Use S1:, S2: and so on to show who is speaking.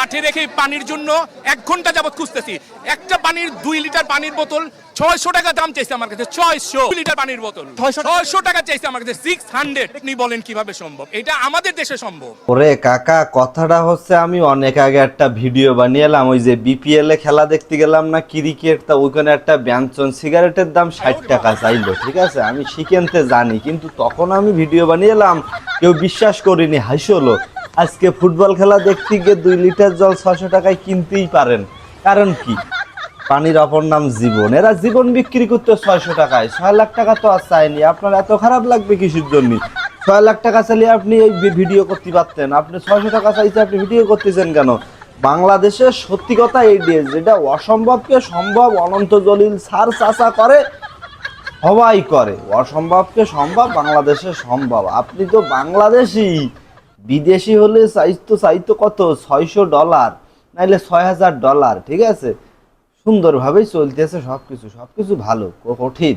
S1: মাঠে রেখে পানির জন্য এক ঘণ্টা যাবত খুঁজতেছি। একটা পানির দুই লিটার পানির বোতল ছয়শো টাকা দাম চাইছে আমার কাছে ছয়শো লিটার পানির বোতল।
S2: 600
S1: ছয়শো টাকা চাইছে আমার কাছে সিক্স হান্ড্রেড আপনি বলেন কীভাবে সম্ভব? এটা আমাদের দেশে সম্ভব।
S3: ওরে কাকা কথাটা হচ্ছে আমি অনেক আগে একটা ভিডিও বানিয়েলাম ওই যে বিপিএল এ খেলা দেখতে গেলাম না ক্রিকেট তা ওইখানে একটা ব্যঞ্জন সিগারেটের দাম ষাট টাকা চাইলো ঠিক আছে? আমি শিখেনতে জানি কিন্তু তখন আমি ভিডিও বানিয়েলাম কেউ বিশ্বাস করিনি হাসলো। আজকে ফুটবল খেলা দেখতে গিয়ে দুই লিটার জল ছশো টাকায় কিনতেই পারেন। কারণ কি? পানির অপর নাম জীবন। এরা জীবন বিক্রি করতে ছয়শো টাকায়। ছয় লাখ টাকা তো আর চায়নি। আপনার এত খারাপ লাগবে কিসের জন্য? ছয় লাখ টাকা চালিয়ে আপনি এই ভিডিও করতে পারতেন। আপনি ছয়শো টাকা চাইছে আপনি ভিডিও করতেছেন কেন? বাংলাদেশে সত্যি কথা এই দিয়ে যেটা অসম্ভবকে সম্ভব অনন্ত জলিল সার চাষা করে সবাই করে। অসম্ভবকে সম্ভব বাংলাদেশে সম্ভব। আপনি তো বাংলাদেশি। বিদেশি হলে চাইতো চাইতো কত? ছয়শো ডলার, নাইলে ছয় হাজার ডলার, ঠিক আছে? সুন্দরভাবেই চলতেছে সব কিছু সব কিছু ভালো কঠিন।